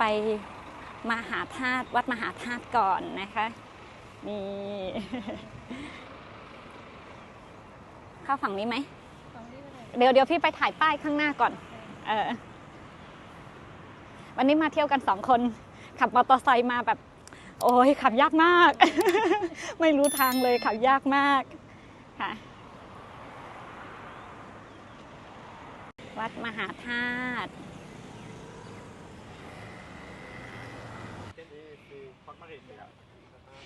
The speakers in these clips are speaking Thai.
ไปมหาธาตุวัดมหาธาตุก่อนนะคะนี่เข้าฝั่งนี้ไหมเดี๋ยวเดี๋ยวพี่ไปถ่ายป้ายข้างหน้าก่อน เออ วันนี้มาเที่ยวกันสองคน ขับมอเตอร์ไซค์มาแบบ โอ้ยขับยากมาก ไม่รู้ทางเลยขับยากมากค่ะวัดมหาธาตุ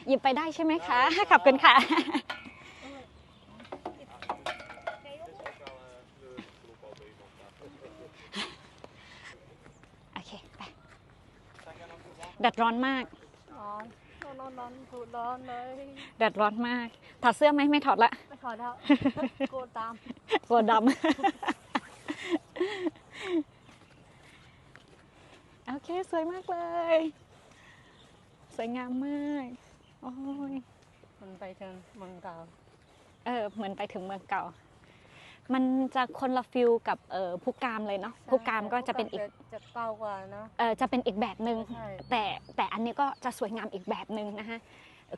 หยิบไปได้ใช่ไหมคะขอบคุณค่ะโอเคไปแดดร้อนมากร้อนร้อนร้อนพูดร้อนเลยแดดร้อนมาก ถอดเสื้อไหมไม่ถอดละไม่ถอดแล้วโกรธตามกลัวดำโอเค สวยมากเลย สวยงามมาก โอ้ยมันไปถึงเมืองเก่า เออเหมือนไปถึงเมืองเก่า มันจะคนละฟิลกับเออผู้กามเลยเนาะผู้กามก็จะเป็นอีกจะเก่ากว่าเนอะเออจะเป็นอีกแบบหนึ่งใช่แต่แต่อันนี้ก็จะสวยงามอีกแบบหนึ่งนะคะ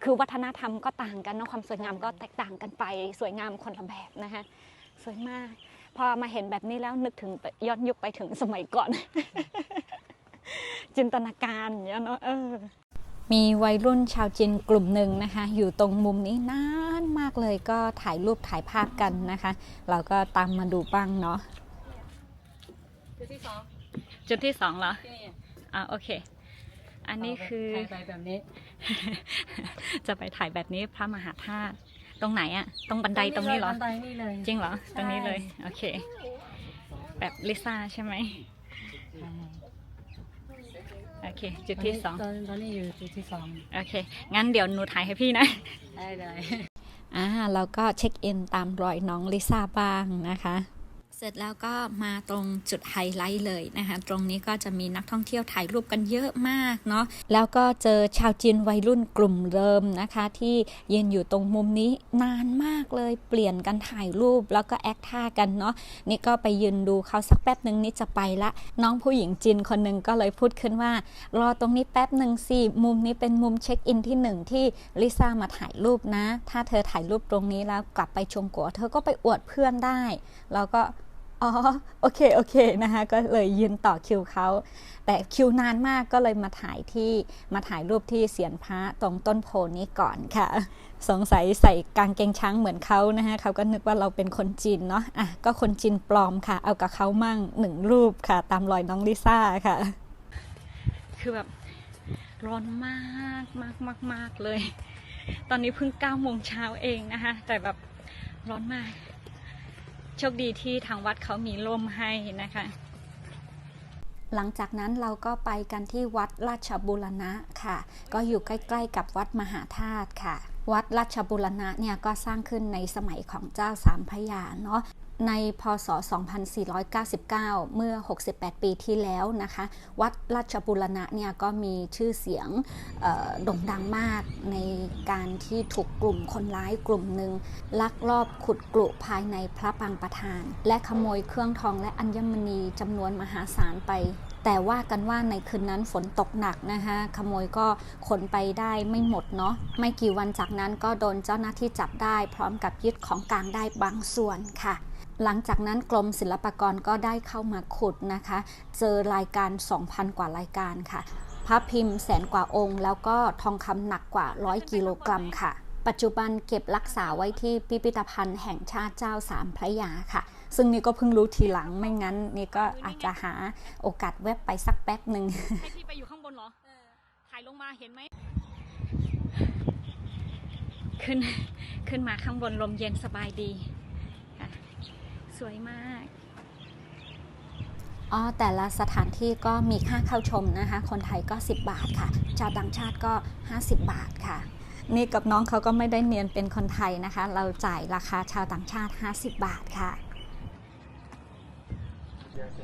คือวัฒนธรรมก็ต่างกันเนาะความสวยงามก็แตกต่างกันไป สวยงามคนละแบบนะคะสวยมาก พอมาเห็นแบบนี้แล้วนึกถึงย้อนยุคไปถึงสมัยก่อน จินตนาการอย่างเงี้ยเนาะเออ มีวัยรุ่นชาวจีนกลุ่มหนึ่งนะคะ อยู่ตรงมุมนี้นานมากเลยก็ถ่ายรูปถ่ายภาพกันนะคะ เราก็ตามมาดูบ้างเนาะจุดที่สองจุดที่สองเหรอที่นี่อ่าโอเค อันนี้คือถ่ายไปแบบนี้ จะไปถ่ายแบบนี้พระมหาธาตุตรงไหนอะตรงบันไดตรงนี้เหรอบันไดนี่เลยจริงเหรอตรงนี้เลยใช่โอเค แบบลิซ่าใช่ไหม โอเค จุดที่สองตอนตอนนี้อยู่จุดที่สองโอเค งั้นเดี๋ยวหนูถ่ายให้พี่นะ ได้เลยอ่าเราก็เช็คอินตามรอยน้องลิซ่าบ้างนะคะ เสร็จแล้วก็มาตรงจุดไฮไลท์เลยนะคะตรงนี้ก็จะมีนักท่องเที่ยวถ่ายรูปกันเยอะมากเนาะแล้วก็เจอชาวจีนวัยรุ่นกลุ่มเดิมนะคะ ที่ยืนอยู่ตรงมุมนี้นานมากเลยเปลี่ยนกันถ่ายรูปแล้วก็แอคท่ากันเนาะนี่ก็ไปยืนดูเขาสักแป๊บหนึ่งนี่จะไปละน้องผู้หญิงจีนคนหนึ่งก็เลยพูดขึ้นว่า รอตรงนี้แป๊บหนึ่งสิมุมนี้เป็นมุมเช็คอินที่หนึ่งที่ลิซ่ามาถ่ายรูปนะ ถ้าเธอถ่ายรูปตรงนี้แล้วกลับไปชงกัวเธอก็ไปอวดเพื่อนได้แล้วก็ อ๋อโอเคโอเคนะคะก็เลยยืนต่อคิวเขาแต่คิวนานมากก็เลยมาถ่ายที่มาถ่ายรูปที่เสียนพระตรงต้นโพนี้ก่อนค่ะ สงสัยใส่กางเกงช้างเหมือนเขานะคะเขาก็นึกว่าเราเป็นคนจีนเนาะอะก็คนจีนปลอมค่ะ เอากับเขามั่งหนึ่งรูปค่ะ ตามรอยน้องลิซ่าค่ะ คือแบบร้อนมากมากมากมากเลย ตอนนี้เพิ่งเก้าโมงเช้าเองนะคะแต่แบบร้อนมาก โชคดีที่ทางวัดเขามีร่มให้นะคะ หลังจากนั้นเราก็ไปกันที่วัดราชบุรณะค่ะ ก็อยู่ใกล้ ๆ กับวัดมหาธาตุค่ะ วัดราชบุรณะเนี่ยก็สร้างขึ้นในสมัยของเจ้าสามพระยาเนาะ ในพศ 2499 เมื่อ 68 ปีที่แล้วนะคะ วัดราชบุรณะเนี่ยก็มีชื่อเสียงโด่งดังมากในการที่ถูกกลุ่มคนร้ายกลุ่มหนึ่ง ลักลอบขุดกลุภายในพระปางประธาน และขโมยเครื่องทองและอัญมณีจำนวนมหาศาลไปแต่ว่ากันว่าในคืนนั้นฝนตกหนักนะคะขโมยก็ขนไปได้ไม่หมดเนาะไม่กี่วันจากนั้นก็โดนเจ้าหน้าที่จับได้ พร้อมกับยึดของกลางได้บางส่วนค่ะ หลังจากนั้นกรมศิลปากรก็ได้เข้ามาขุดนะคะ เจอรายการ 2,000 กว่ารายการค่ะพระพิมพ์แสนกว่าองค์ แล้วก็ทองคำหนักกว่า 100 กิโลกรัมค่ะ ปัจจุบันเก็บรักษาไว้ที่พิพิธภัณฑ์แห่งชาติเจ้าสามพระยาค่ะ ซึ่งนี่ก็เพิ่งรู้ทีหลังไม่งั้น นี่ก็อาจจะหาโอกาสแวบไปสักแป๊บหนึ่งให้พี่ไปอยู่ข้างบนเหรอถ่ายลงมาเห็นไหมขึ้นขึ้นมาข้างบนลมเย็นสบายดีค่ะ สวยมากอ๋อแต่ละสถานที่ก็มีค่าเข้าชมนะคะ คนไทยก็ 10 บาทค่ะ ชาวต่างชาติก็ 50 บาทค่ะ นี่กับน้องเขาก็ไม่ได้เนียนเป็นคนไทยนะคะ เราจ่ายราคาชาวต่างชาติ 50 บาทค่ะ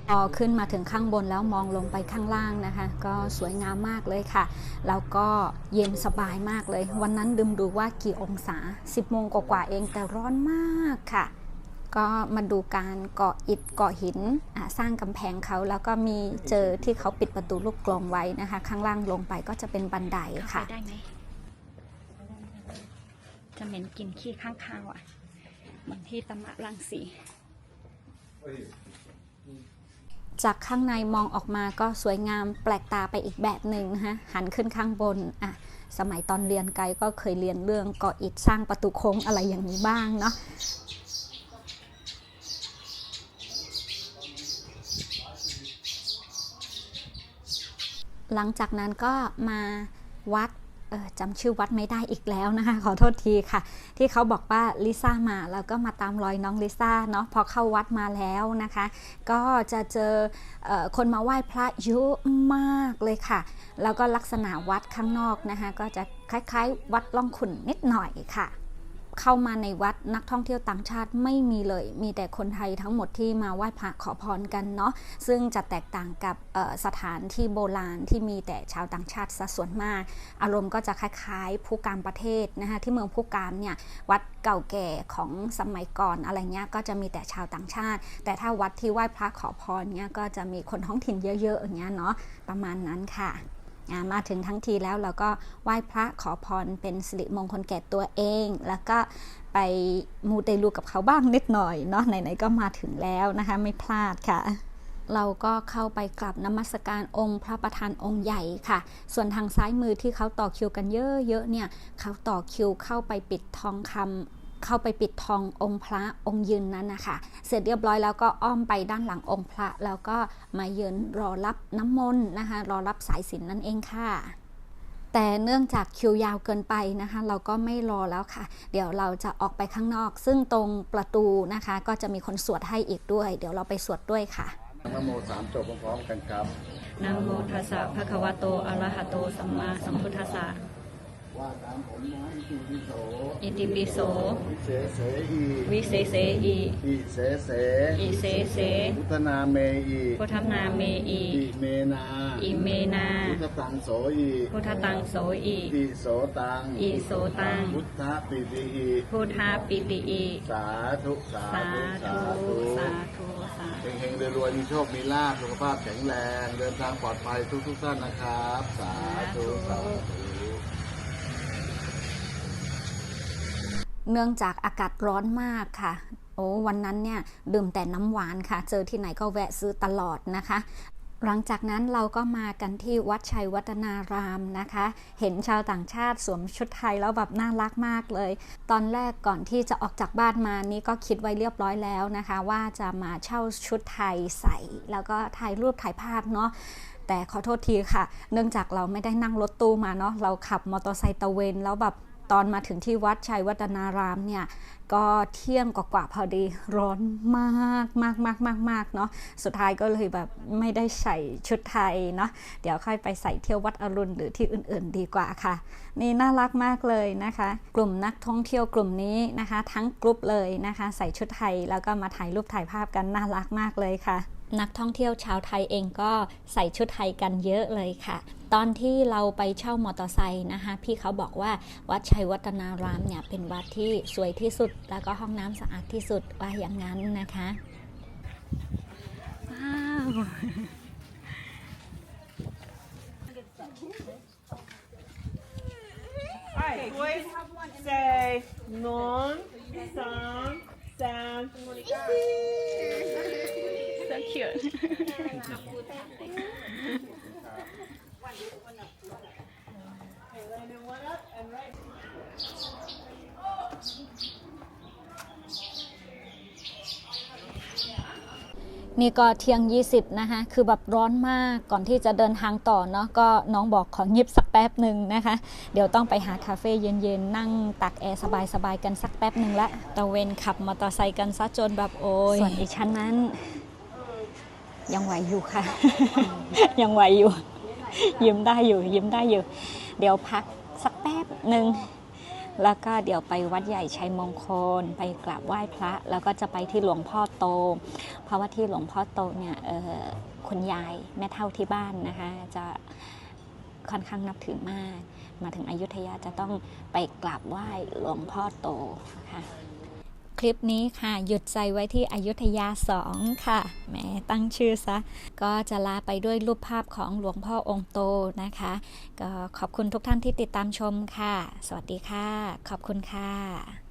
พอขึ้นมาถึงข้างบนแล้วมองลงไปข้างล่างนะคะ ก็สวยงามมากเลยค่ะ แล้วก็เย็นสบายมากเลย วันนั้นดื่มดูว่ากี่องศา 10โมงกว่าๆเองแต่ร้อนมากค่ะ ก็มาดูการก่ออิฐก่อหินอ่าสร้างกำแพงเขาแล้วก็มีเจอที่เขาปิดประตูลูกกลงไว้นะคะ ข้างล่างลงไปก็จะเป็นบันไดค่ะได้ไหมจะเหม็นกลินขี้ข้างคาวอะเหมือนที่ตำมะรังสีจากข้างในมองออกมาก็สวยงามแปลกตาไปอีกแบบหนึ่งนะคะหันขึ้นข้างบนอะสมัยตอนเรียนไกลก็เคยเรียนเรื่องก่ออิฐสร้างประตูโค้งอะไรอย่างนี้บ้างเนาะ หลังจากนั้นก็มาวัดจำชื่อวัดไม่ได้อีกแล้วนะคะ ขอโทษทีค่ะ ที่เขาบอกว่าลิซ่ามาแล้วก็มาตามรอยน้องลิซ่าเนาะพอเข้าวัดมาแล้วนะคะ ก็จะเจออคนมาไหว้พระเยอะมากเลยค่ะ แล้วก็ลักษณะวัดข้างนอกนะคะ ก็จะคล้ายๆ วัดล่องขุนนิดหน่อยค่ะ เข้ามาในวัดนักท่องเที่ยวต่างชาติไม่มีเลย มีแต่คนไทยทั้งหมดที่มาไหว้พระขอพรกันเนาะซึ่งจะแตกต่างกับสถานที่โบราณที่มีแต่ชาวต่างชาติซะส่วนมาก อารมณ์ก็จะคล้ายๆผู้การประเทศนะคะที่เมืองผู้การเนี่ยวัดเก่าแก่ของสมัยก่อนอะไรเงี้ยก็จะมีแต่ชาวต่างชาติ แต่ถ้าวัดที่ไหว้พระขอพรเนี่ยก็จะมีคนท้องถิ่นเยอะๆอย่างเงี้ยเนาะประมาณนั้นค่ะ มาถึงทั้งทีแล้วเราก็ไหว้พระขอพรเป็นสิริมงคลแก่ตัวเอง แล้วก็ไปมูเตลูกับเขาบ้างนิดหน่อยเนาะไหนๆก็มาถึงแล้วนะคะไม่พลาดค่ะเราก็เข้าไปกราบนมัสการองค์พระประธานองค์ใหญ่ค่ะ ส่วนทางซ้ายมือที่เขาต่อคิวกันเยอะๆเนี่ยเขาต่อคิวเข้าไปปิดทองคำ เข้าไปปิดทององค์พระองค์ยืนนั้นนะคะ เสร็จเรียบร้อยแล้วก็อ้อมไปด้านหลังองค์พระ แล้วก็มายืนรอรับน้ำมนต์นะคะ รอรับสายสิญจนนั่นเองค่ะแต่เนื่องจากคิวยาวเกินไปนะคะ เราก็ไม่รอแล้วค่ะ เดี๋ยวเราจะออกไปข้างนอก ซึ่งตรงประตูนะคะ ก็จะมีคนสวดให้อีกด้วย เดี๋ยวเราไปสวดด้วยค่ะนะโมสามจบพร้อมๆกันครับนะโมตัสสะภะคะวะโตอะระหะโตสัมมาสัมพุทธัสสะ ว่าตามผมนะอิติปิโสอิติปิโส วิเศษเสอีวิเศษเสอีอิเสเสอิเสเส พุทธนาเมอีพุทธนาเมอีอิเมนาอิเมนา พุทธตังโสอีพุทธตังโสอีอิโสตังอิโสตัง พุทธปิติอีพุทธาปิติอีสาธุสาสาธุธุสาธุสาธุเฮงๆรวยๆมีโชค มีลาภสุขภาพแข็งแรง เดินทางปลอดภัยทุกๆท่านนะครับ สาธุสาธุ เนื่องจากอากาศร้อนมากค่ะ โอ้วันนั้นเนี่ยดื่มแต่น้ำหวานค่ะ เจอที่ไหนก็แวะซื้อตลอดนะคะ หลังจากนั้นเราก็มากันที่วัดชัยวัฒนารามนะคะ เห็นชาวต่างชาติสวมชุดไทยแล้วแบบน่ารักมากเลย ตอนแรกก่อนที่จะออกจากบ้านมานี่ก็คิดไว้เรียบร้อยแล้วนะคะ ว่าจะมาเช่าชุดไทยใส่ แล้วก็ถ่ายรูปถ่ายภาพเนาะแต่ขอโทษทีค่ะ เนื่องจากเราไม่ได้นั่งรถตู้มาเนาะ เราขับมอเตอร์ไซค์ตะเวนแล้วแบบ ตอนมาถึงที่วัดชัยวัฒนารามเนี่ยก็เที่ยงกว่าๆพอดีร้อนมากมากมากมากมากเนาะสุดท้ายก็เลยแบบไม่ได้ใส่ชุดไทยเนาะเดี๋ยวค่อยไปใส่เที่ยววัดอรุณหรือที่อื่น ๆ ดีกว่าค่ะ นี่น่ารักมากเลยนะคะ กลุ่มนักท่องเที่ยวกลุ่มนี้นะคะ ทั้งกลุ่มเลยนะคะ ใส่ชุดไทยแล้วก็มาถ่ายรูปถ่ายภาพกันน่ารักมากเลยค่ะ นักท่องเที่ยวชาวไทยเองก็ใส่ชุดไทยกันเยอะเลยค่ะ ตอนที่เราไปเช่ามอเตอร์ไซค์นะคะพี่เขาบอกว่าวัดชัยวัฒนารามเนี่ยเป็นวัดที่สวยที่สุด แล้วก็ห้องน้ำสะอาดที่สุดว่าอย่างนั้นนะคะว้าว Alright, boys, say non, sam, sam. so cute นี่ก็เที่ยง 20 นะคะ คือแบบร้อนมากก่อนที่จะเดินทางต่อเนาะ ก็น้องบอกของยิบสักแป๊บหนึ่งนะคะ เดี๋ยวต้องไปหาคาเฟ่เย็นๆ นั่งตักแอร์สบายๆ กันสักแป๊บหนึ่งละตะเวนขับมอเตอร์ไซค์กันซะจนแบบโอ้ย ส่วนดิฉันนั้น ยังไหวอยู่ค่ะ ยังไหวอยู่ ยิ้มได้อยู่ยิ้มได้อยู่ เดี๋ยวพักสักแป๊บหนึ่งแล้วก็เดี๋ยวไปวัดใหญ่ชัยมงคล ไปกราบไหว้พระ แล้วก็จะไปที่หลวงพ่อโต เพราะว่าที่หลวงพ่อโตเนี่ยคุณยายแม่เท่าที่บ้านนะคะจะค่อนข้างนับถือมาก มาถึงอยุธยาจะต้องไปกราบไหว้หลวงพ่อโตค่ะคค ลิปนี้ค่ะหยุดใจไว้ที่อยุธยา 2 ค่ะแหมตั้งชื่อซะ ก็จะลาไปด้วยรูปภาพของหลวงพ่อองค์โตนะคะ ก็ขอบคุณทุกท่านที่ติดตามชมค่ะ สวัสดีค่ะ ขอบคุณค่ะ